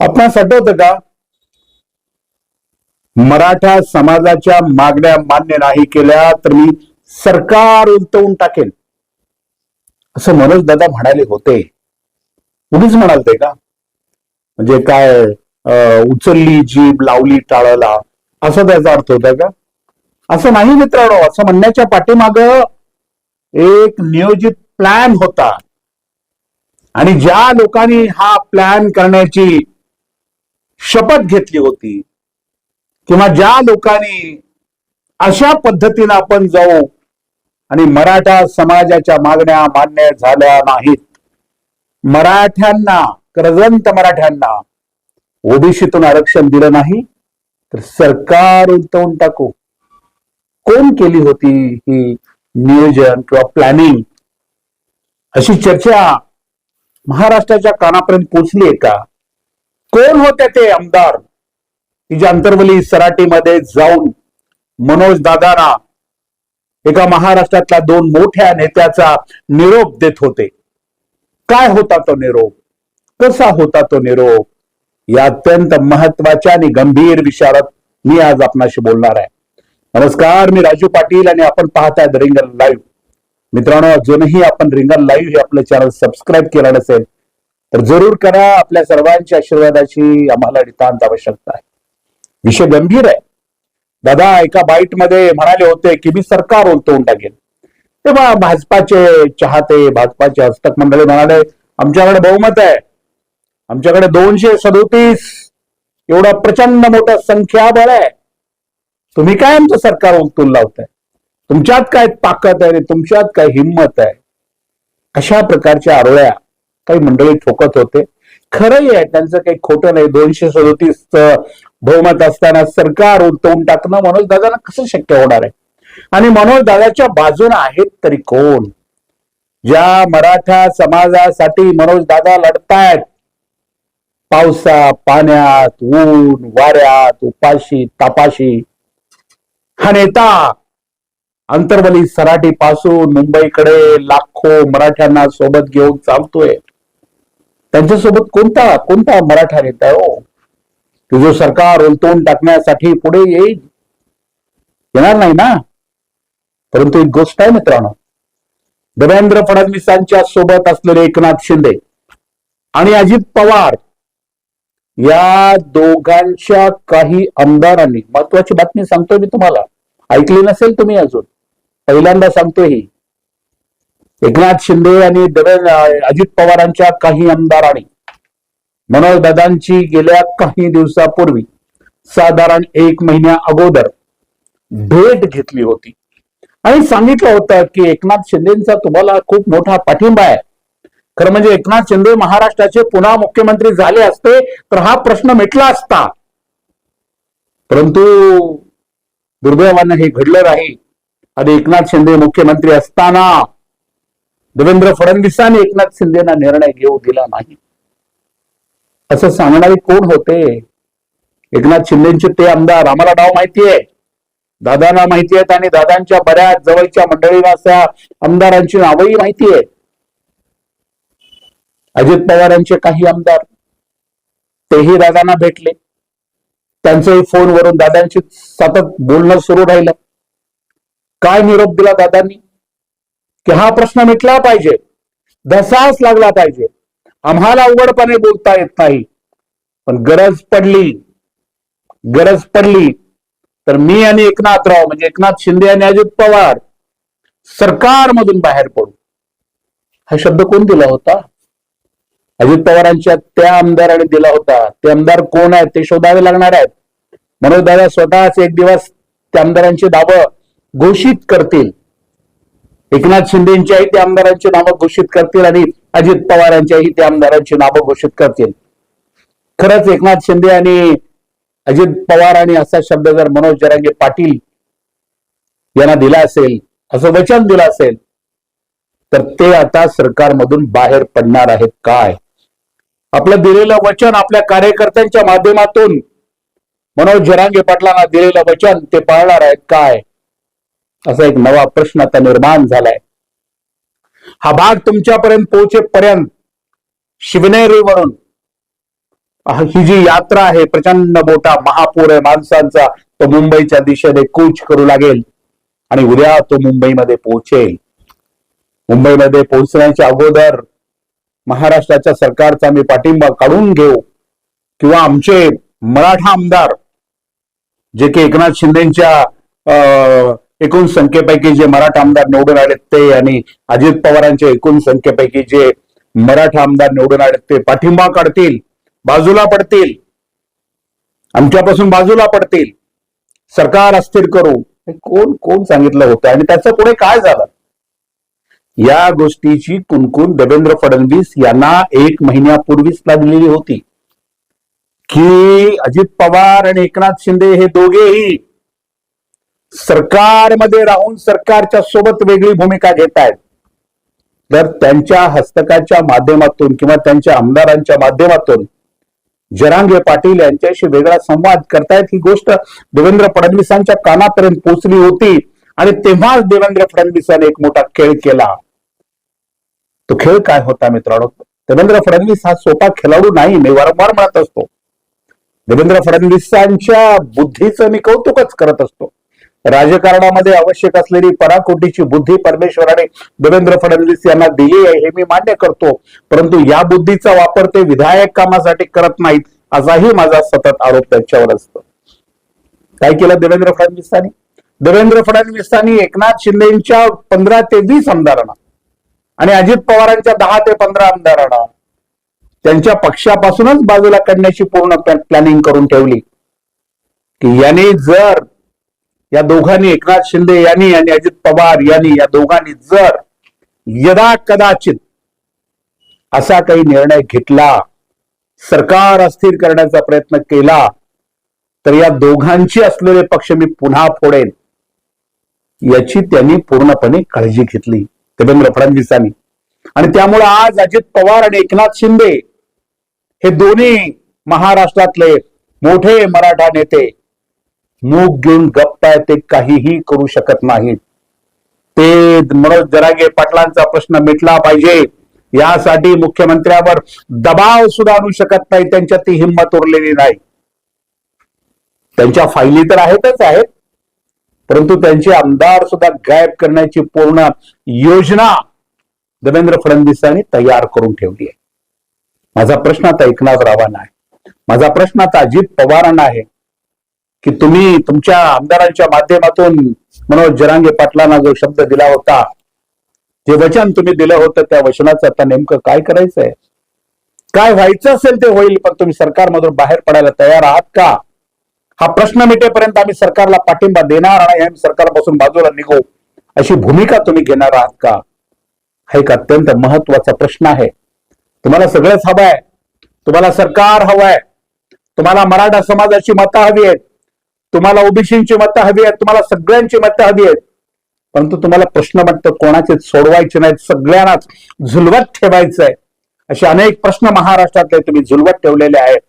आपणास आठवतं का? मराठा समाजाच्या मागण्या मान्य नाही केल्या तर मी सरकार उलटवून टाकेन. असं मनोज दादा म्हणाले होते. म्हणाल ते का? म्हणजे काय उचलली जीभ लावली टाळाला असा त्याचा अर्थ होता का? असं नाही मित्रांनो असं म्हणण्याच्या पाठीमाग एक नियोजित प्लॅन होता. आणि ज्या लोकांनी हा प्लॅन करण्याची शपथ घेतली होती. किंवा ज्या लोकांनी अशा पद्धतीनं आपण जाऊ आणि मराठा समाजाच्या मागण्या मान्य झाल्या नाहीत. मराठ्यांना कर्जंत मराठ्यांना ओबीसीतून आरक्षण दिलं नाही तर सरकार उलटवून टाकू. कोण केली होती ही नियोजन किंवा प्लॅनिंग अशी चर्चा महाराष्ट्राच्या कानापर्यंत पोचली आहे का? कोण होते ते आमदार? की जे अंतर्वली सराटीमध्ये जाऊन मनोज दादाना एका महाराष्ट्रातल्या दोन मोठ्या नेत्याचा निरोप देत होते. काय होता तो निरोप? कसा होता तो निरोप? या अत्यंत महत्त्वाच्या आणि गंभीर विचारात मी आज आपणाशी बोलणार आहे. नमस्कार मी राजू पाटील आणि आपण पाहताय रिंगल लाईव्ह मित्रांनो अजूनही आपण रिंगल लाईव्ह हे आपलं चॅनल सबस्क्राईब केलं नसेल तर जरूर करा. आपल्या सर्वांच्या आशीर्वादाची आम्हाला नितांत आवश्यकता आहे. विषय गंभीर आहे. दादा एका बाईटमध्ये म्हणाले होते की मी सरकार उलटवून टाकेन. तेव्हा भाजपाचे चाहते भाजपाचे हस्तक मंडळी म्हणाले आमच्याकडे बहुमत आहे. आमच्याकडे दोनशे सदोतीस एवढा प्रचंड मोठा संख्याबळ आहे. तुम्ही काय आमचं सरकार उलटून लावताय? तुमच्यात काय ताकद आहे आणि तुमच्यात काय हिंमत आहे? अशा प्रकारच्या आरोळ्या काही मंडळी ठोकत होते. खरंही आहे त्यांचं काही खोटं नाही. दोनशे सदोतीस बहुमत असताना सरकार उलटवून टाकणं मनोज दादांना कसं शक्य होणार आहे? आणि मनोज दादाच्या बाजूने आहेत तरी कोण? ज्या मराठा समाजासाठी मनोज दादा लढतायत. पावसा पाण्यात ऊन वाऱ्यात उपाशी तापाशी. हा नेता अंतर्वली सराटी पासून मुंबईकडे लाखो मराठ्यांना सोबत घेऊन चालतोय. त्यांच्यासोबत कोणता कोणता मराठा नेता हो? तुझं सरकार उलटवून टाकण्यासाठी पुढे येईल. येणार नाही ना? परंतु एक गोष्ट आहे मित्रांनो देवेंद्र फडणवीसांच्या सोबत असलेले एकनाथ शिंदे आणि अजित पवार या दोघांच्या काही आमदारांनी महत्वाची बातमी सांगतोय मी तुम्हाला. ऐकली नसेल तुम्ही अजून. पहिल्यांदा सांगतोय ही. एकनाथ शिंदे आणि देवेंद्र अजित पवारांच्या काही आमदारांनी मनोज दादांची गेल्या काही दिवसापूर्वी साधारण एक महिन्या अगोदर भेट घेतली होती. आणि सांगितलं होतं की एकनाथ शिंदेचा तुम्हाला खूप मोठा पाठिंबा आहे. खरं म्हणजे एकनाथ शिंदे महाराष्ट्राचे पुन्हा मुख्यमंत्री झाले असते तर हा प्रश्न मिटला असता. परंतु दुर्दैवानं हे घडलं नाही. आणि एकनाथ शिंदे मुख्यमंत्री असताना देवेंद्र फडणवीसांनी एकनाथ शिंदेना निर्णय घेऊ दिला नाही. असं सांगणारे कोण होते? एकनाथ शिंदेचे ते आमदार. आम्हाला नाव माहितीये. दादांना माहिती आहेत आणि दादांच्या बऱ्याच जवळच्या मंडळींना अशा आमदारांची नावही माहिती आहे अजित पवारांचे काही आमदार तेही दादांना भेटले. त्यांचंही फोनवरून दादांशी सतत बोलणं सुरू राहिलं. काय निरोप दिला दादांनी? की हा प्रश्न मिटला पाहिजे. धसास लागला पाहिजे. आम्हाला उघडपणे बोलता येत नाही. पण गरज पडली गरज पडली तर मी आणि एकनाथराव म्हणजे एकनाथ शिंदे आणि अजित पवार सरकारमधून बाहेर पडू. हा शब्द कोण दिला होता? अजित पवारांच्या त्या आमदाराने दिला होता. ते आमदार कोण आहेत? ते शोधावे लागणार आहेत. मनोज दादा स्वतःच एक दिवस त्या आमदारांची दावं घोषित करतील. एकनाथ शिंदेच्याही ते आमदारांची नावं घोषित करतील आणि अजित पवारांच्याही ते आमदारांची नावं घोषित करतील. खरंच एकनाथ शिंदे आणि अजित पवार आणि असा शब्द जर मनोज जरांगे पाटील यांना दिला असेल असं वचन दिलं असेल तर ते आता सरकारमधून बाहेर पडणार आहेत काय? आपलं दिलेलं वचन आपल्या कार्यकर्त्यांच्या माध्यमातून मनोज जरांगे पाटलांना दिलेलं वचन ते पाळणार आहेत काय? असा एक नवा प्रश्न आता निर्माण झालाय. हा भाग तुमच्यापर्यंत पोहोचेपर्यंत शिवनेरीवरून ही जी यात्रा आहे प्रचंड मोठा महापूर आहे माणसांचा तो मुंबईच्या दिशेने कूच करू लागेल आणि उद्या तो मुंबईमध्ये पोहोचेल. मुंबईमध्ये पोहोचण्याच्या अगोदर महाराष्ट्राच्या सरकारचा मी पाठिंबा काढून घेऊ किंवा आमचे मराठा आमदार जे की एकनाथ शिंदेच्या अं, एकूण संख्येपैकी जे मराठा आमदार निवडून आलेत ते आणि अजित पवारांच्या एकूण संख्येपैकी जे मराठा आमदार निवडून आलेत ते पाठिंबा काढतील बाजूला पडतील आमच्यापासून बाजूला पडतील. सरकार अस्थिर करू. कोण कोण सांगितलं होतं? आणि त्याचं पुढे काय झालं? या गोष्टीची कुणकुण देवेंद्र फडणवीस यांना एक महिन्यापूर्वीच लागलेली होती. की अजित पवार आणि एकनाथ शिंदे हे दोघेही सरकारमध्ये राहून सरकारच्या सोबत वेगळी भूमिका घेत आहेत. तर त्यांच्या हस्तकाच्या माध्यमातून किंवा त्यांच्या आमदारांच्या माध्यमातून जरांगे पाटील यांच्याशी वेगळा संवाद करतायत ही गोष्ट देवेंद्र फडणवीसांच्या कानापर्यंत पोहोचली होती आणि तेव्हाच देवेंद्र फडणवीसांनी एक मोठा खेळ केला. तो खेळ काय होता मित्रांनो? देवेंद्र फडणवीस हा सोपा खेळाडू नाही मी वारंवार म्हणत असतो. देवेंद्र फडणवीसांच्या बुद्धीचं मी कौतुकच करत असतो. राजकारणामध्ये आवश्यक असलेली पराकोटीची बुद्धी परमेश्वराने देवेंद्र फडणवीस यांना दिली आहे हे मी मान्य करतो. परंतु या बुद्धीचा वापर ते विधायक कामासाठी करत नाहीत असाही माझा सतत आरोप त्यांच्यावर असतो. काय केलं देवेंद्र फडणवीसांनी? देवेंद्र फडणवीसांनी एकनाथ शिंदेच्या पंधरा ते वीस आमदारांना आणि अजित पवारांच्या दहा ते पंधरा आमदारांना त्यांच्या पक्षापासूनच बाजूला काढण्याची पूर्ण प्लॅनिंग करून ठेवली. की याने जर या दोघांनी एकनाथ शिंदे यांनी आणि अजित पवार यांनी या दोघांनी जर यदा कदाचित असा काही निर्णय घेतला सरकार अस्थिर करण्याचा प्रयत्न केला तर या दोघांची असलेले पक्ष मी पुन्हा फोडेन याची त्यांनी पूर्णपणे काळजी घेतली देवेंद्र फडणवीसांनी. आणि त्यामुळे आज अजित पवार आणि एकनाथ शिंदे हे दोन्ही महाराष्ट्रातले मोठे मराठा नेते मूग घेऊन गप्पाय ते काहीही करू शकत नाहीत. ते मनोज जरागे पाटलांचा प्रश्न मिटला पाहिजे. यासाठी मुख्यमंत्र्यावर दबाव सुद्धा आणू शकत नाही त्यांच्यात ती हिंमत उरलेली नाही. त्यांच्या फायली तर आहेतच आहेत. परंतु त्यांचे आमदार सुद्धा गायब करण्याची पूर्ण योजना देवेंद्र फडणवीसांनी तयार करून ठेवली आहे. माझा प्रश्न आता एकनाथरावांना आहे. माझा प्रश्न आता अजित पवारांना आहे. की तुम्ही तुमच्या आमदारांच्या माध्यमातून मनोज जरांगे पाटलांना जो शब्द दिला होता जे वचन तुम्ही दिलं होतं त्या वचनाचं आता नेमकं काय करायचंय? काय व्हायचं असेल ते होईल पण तुम्ही सरकारमधून बाहेर पडायला तयार आहात का? हा प्रश्न मिटेपर्यंत आम्ही सरकारला पाठिंबा देणार आणि आम्ही सरकारपासून बाजूला निघू अशी भूमिका तुम्ही घेणार आहात का? हा एक अत्यंत महत्त्वाचा प्रश्न आहे. तुम्हाला सगळंच हवं आहे तुम्हाला सरकार हवंय. तुम्हाला मराठा समाजाची मतं हवी आहेत. तुम्हाला ओबीसींची मतं हवी आहेत तुम्हाला सगळ्यांची मतं हवी आहेत. परंतु तुम्हाला प्रश्न मात्र कोणाचे सोडवायचे नाहीत सगळ्यांनाच झुलवत ठेवायचं आहे असे अनेक प्रश्न महाराष्ट्रातले तुम्ही झुलवत ठेवलेले आहेत.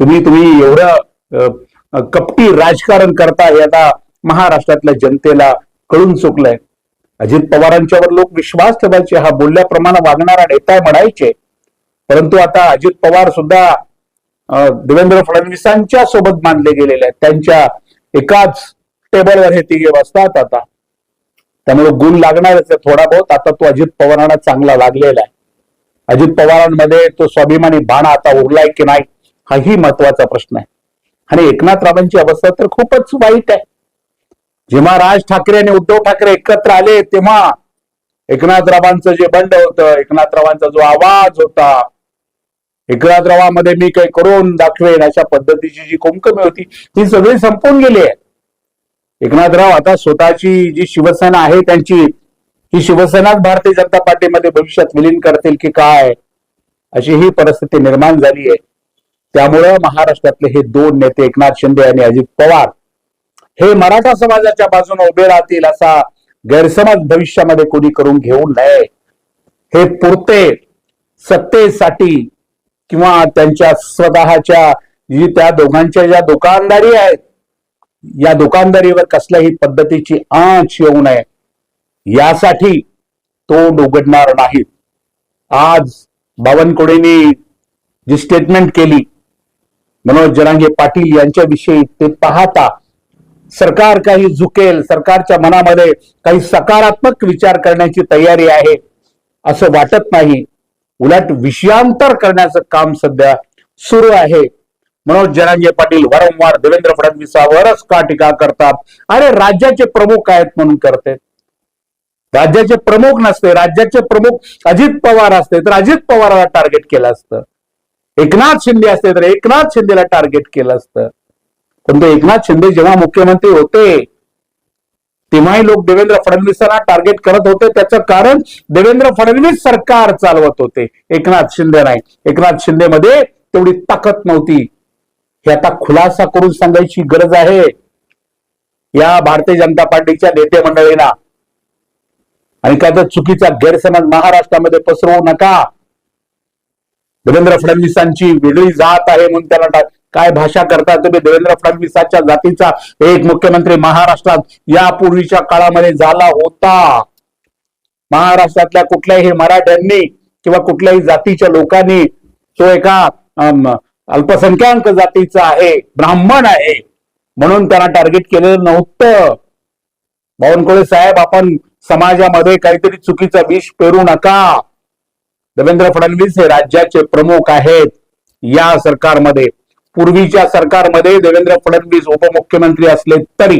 तुम्ही तुम्ही एवढं कपटी राजकारण करता हे आता महाराष्ट्रातल्या जनतेला कळून चुकलंय. अजित पवारांच्यावर लोक विश्वास ठेवायचे हा बोलल्याप्रमाणे वागणारा नेता म्हणायचे. परंतु आता अजित पवार सुद्धा देवेंद्र फडणवीसांच्या सोबत मानले गेलेले आहेत. त्यांच्या एकाच टेबलवर हे तिघे बसतात आता. त्यामुळे गुण लागणारच आहे थोडा बहुत. आता तो अजित पवारांना चांगला लागलेला आहे. अजित पवारांमध्ये तो स्वाभिमानी बाणा आता उरलाय की नाही हाही महत्त्वाचा प्रश्न आहे. आणि एकनाथरावांची अवस्था तर खूपच वाईट आहे. जेव्हा राज ठाकरे आणि उद्धव ठाकरे एकत्र आले तेव्हा एकनाथ रावांचं जे बंड होतं एकनाथरावांचा जो आवाज होता एकनाथरावामध्ये मी काही करून दाखवेन अशा पद्धतीची जी कुमकमी होती ती सगळी संपून गेली आहे. एकनाथराव आता स्वतःची जी शिवसेना आहे त्यांची ही शिवसेनाच भारतीय जनता पार्टीमध्ये भविष्यात विलीन करतील की काय अशी ही परिस्थिती निर्माण झाली आहे. त्यामुळं महाराष्ट्रातले हे दोन नेते एकनाथ शिंदे आणि अजित पवार हे मराठा समाजाच्या बाजूने उभे राहतील असा गैरसमज भविष्यामध्ये कोणी करून घेऊ नये. हे पुरते सत्तेसाठी किंवा त्यांच्या स्वतःच्या जी त्या दोघांच्या ज्या दुकानदारी आहेत या दुकानदारीवर कसल्याही पद्धतीची आंच येऊ नये. यासाठी तोंड उघडणार नाही. आज बावनकुळेंनी जी स्टेटमेंट केली मनोज जरांगे पाटील यांच्याविषयी ते पाहता सरकार काही झुकेल सरकारच्या मनामध्ये काही सकारात्मक विचार करण्याची तयारी आहे असं वाटत नाही. उलट विषयांतर करण्याचं काम सध्या सुरू आहे. मनोज जरांगे पाटील वारंवार देवेंद्र फडणवीसावरच का टीका करतात? अरे राज्याचे प्रमुख आहेत म्हणून करते. राज्याचे प्रमुख नसते राज्याचे प्रमुख अजित पवार असते तर अजित पवाराला टार्गेट केलं असतं. एकनाथ शिंदे असते तर एकनाथ शिंदेला टार्गेट केलं असतं. पण ते एकनाथ शिंदे जेव्हा मुख्यमंत्री होते तेव्हाही लोक देवेंद्र फडणवीसांना टार्गेट करत होते. त्याचं कारण देवेंद्र फडणवीस सरकार चालवत होते. एकनाथ शिंदे नाही. एकनाथ शिंदे मध्ये तेवढी ताकद नव्हती. हे आता खुलासा करून सांगायची गरज आहे. या भारतीय जनता पार्टीच्या नेते मंडळींना. आणि तर चुकीचा गैरसमज महाराष्ट्रामध्ये पसरवू नका. देवेंद्र फडणवीसांची वेगळी जात आहे म्हणून त्याला काय भाषा करता तुम्ही? देवेंद्र फडणवीसाच्या जातीचा एक मुख्यमंत्री महाराष्ट्रात यापूर्वीच्या काळामध्ये झाला होता. महाराष्ट्रातल्या कुठल्याही मराठ्यांनी किंवा कुठल्याही जातीच्या लोकांनी तो एका अल्पसंख्याक जातीचा आहे ब्राह्मण आहे म्हणून त्यांना टार्गेट केलेलं नव्हतं. बावनकुळे साहेब आपण समाजामध्ये काहीतरी चुकीचं विष पेरू नका. देवेंद्र फडणवीस हे राज्याचे प्रमुख आहेत. या सरकारमध्ये पूर्वीच्या सरकारमध्ये देवेंद्र फडणवीस उपमुख्यमंत्री असले तरी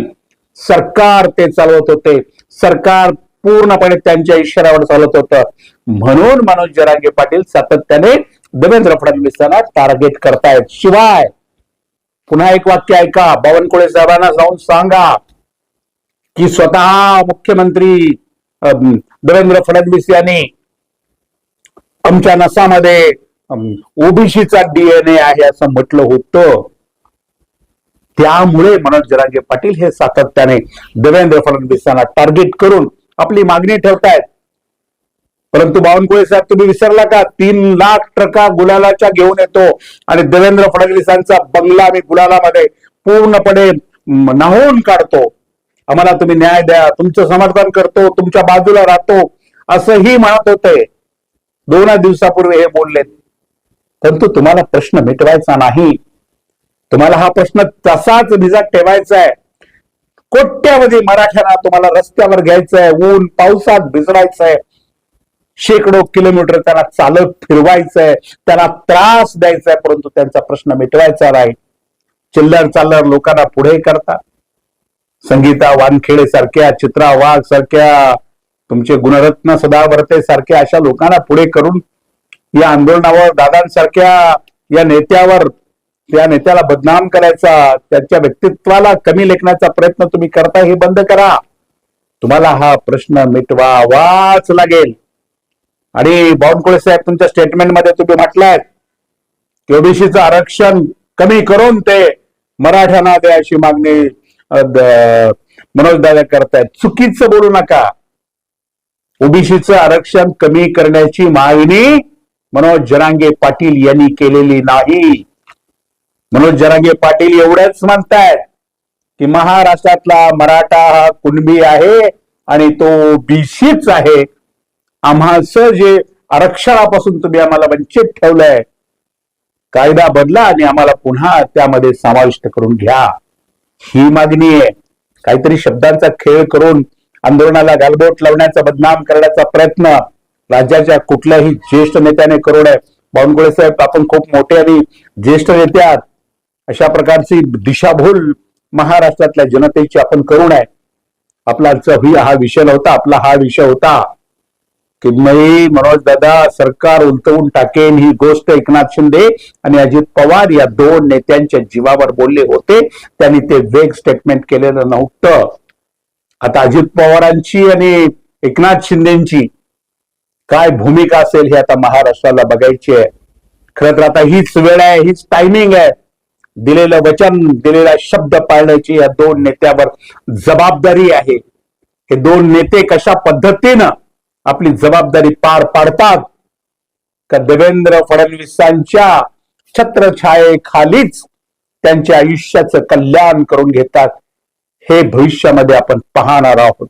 सरकार ते चालवत होते. सरकार पूर्णपणे त्यांच्या इशाऱ्यावर चालत होतं. म्हणून मनोज जरांगे पाटील सातत्याने देवेंद्र फडणवीसांना टार्गेट करतायत. शिवाय पुन्हा एक वाक्य ऐका. बावनकुळे साहेबांना जाऊन सांगा की स्वतः मुख्यमंत्री देवेंद्र फडणवीस यांनी आमच्या नसामध्ये ओबीसीचा डीएनए आहे असं म्हटलं होतं. त्यामुळे मनोज जरांगे पाटील हे सातत्याने देवेंद्र फडणवीसांना टार्गेट करून आपली मागणी ठेवतायत. परंतु बावनकुळे साहेब तुम्ही विसरला का? तीन लाख ट्रका गुलालाच्या घेऊन येतो आणि देवेंद्र फडणवीसांचा बंगला आम्ही गुलालामध्ये पूर्णपणे नाहून न्हावून काढतो. आम्हाला तुम्ही न्याय द्या तुमचं समर्थन करतो तुमच्या बाजूला राहतो असंही म्हणत होते. दोन दिवसापूर्वी हे बोललेत. परंतु तुम्हाला प्रश्न मिटवायचा नाही. तुम्हाला हा प्रश्न तसाच भिजात ठेवायचा आहे कोट्यावधी मराठ्यांना तुम्हाला रस्त्यावर घ्यायचं आहे ऊन पावसात भिजवायचं आहे शेकडो किलोमीटर त्यांना चालत फिरवायचंय त्यांना त्रास द्यायचा आहे परंतु त्यांचा प्रश्न मिटवायचा नाही. चिल्लर चालर लोकांना पुढे करता संगीता वानखेडे सारख्या चित्रा वाघ सारख्या तुमचे गुणरत्न सदावर्ते सारख्या अशा लोकांना पुढे करून या आंदोलनावर दादांसारख्या या नेत्यावर त्या नेत्याला बदनाम करायचा त्याच्या व्यक्तित्वाला कमी लेखण्याचा प्रयत्न तुम्ही करता हे बंद करा. तुम्हाला हा प्रश्न मिटवावाच लागेल. आणि बावनकुळे साहेब तुमच्या स्टेटमेंटमध्ये तुम्ही म्हटलंय की ओबीसीचं आरक्षण कमी करून ते मराठ्यांना द्या अशी मागणी द- मनोज दादा करतायत. चुकीचं बोलू नका. ओबीसीचं आरक्षण कमी करण्याची मागणी मनोज जरांगे पाटील यांनी केलेली नाही. मनोज जरांगे पाटील एवढंच म्हणतायत की महाराष्ट्रातला मराठा हा कुणबी आहे आणि तो बीसीच आहे. आम्हाचं जे आरक्षणापासून तुम्ही आम्हाला वंचित ठेवलंय कायदा बदला आणि आम्हाला पुन्हा त्यामध्ये समाविष्ट करून घ्या. ही मागणी आहे. काहीतरी शब्दांचा खेळ करून आंदोलनाला गालबोट लावण्याचा बदनाम करण्याचा प्रयत्न राज्याच्या कुठल्याही ज्येष्ठ नेत्याने करू नये बावनकुळे साहेब आपण खूप मोठे आणि ज्येष्ठ नेते आहात. अशा प्रकारची दिशाभूल महाराष्ट्रातल्या जनतेची आपण करू नये आपला ही हा विषय नव्हता आपला हा विषय होता की मी मनोज दादा सरकार उलटवून टाकेन ही गोष्ट एकनाथ शिंदे आणि अजित पवार या दोन नेत्यांच्या जीवावर बोलले होते. त्यांनी ते वेग स्टेटमेंट केलेलं नव्हतं. आता अजित पवारांची आणि एकनाथ शिंदेची काय भूमिका असेल हे आता महाराष्ट्राला बघायची आहे. खरं तर आता हीच वेळ आहे हीच टायमिंग आहे. दिलेलं वचन दिलेला शब्द पाळण्याची या दोन नेत्यावर जबाबदारी आहे. हे दोन नेते कशा पद्धतीनं आपली जबाबदारी पार पाडतात? का देवेंद्र फडणवीसांच्या छत्रछायेखालीच त्यांच्या आयुष्याचं कल्याण करून घेतात? हे भविष्यामध्ये आपण पाहणार आहोत.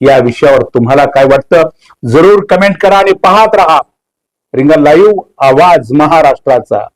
या विषयावर तुम्हाला काय वाटतं? जरूर कमेंट करा आणि पाहत राहा. रिंगण लाईव्ह आवाज महाराष्ट्राचा.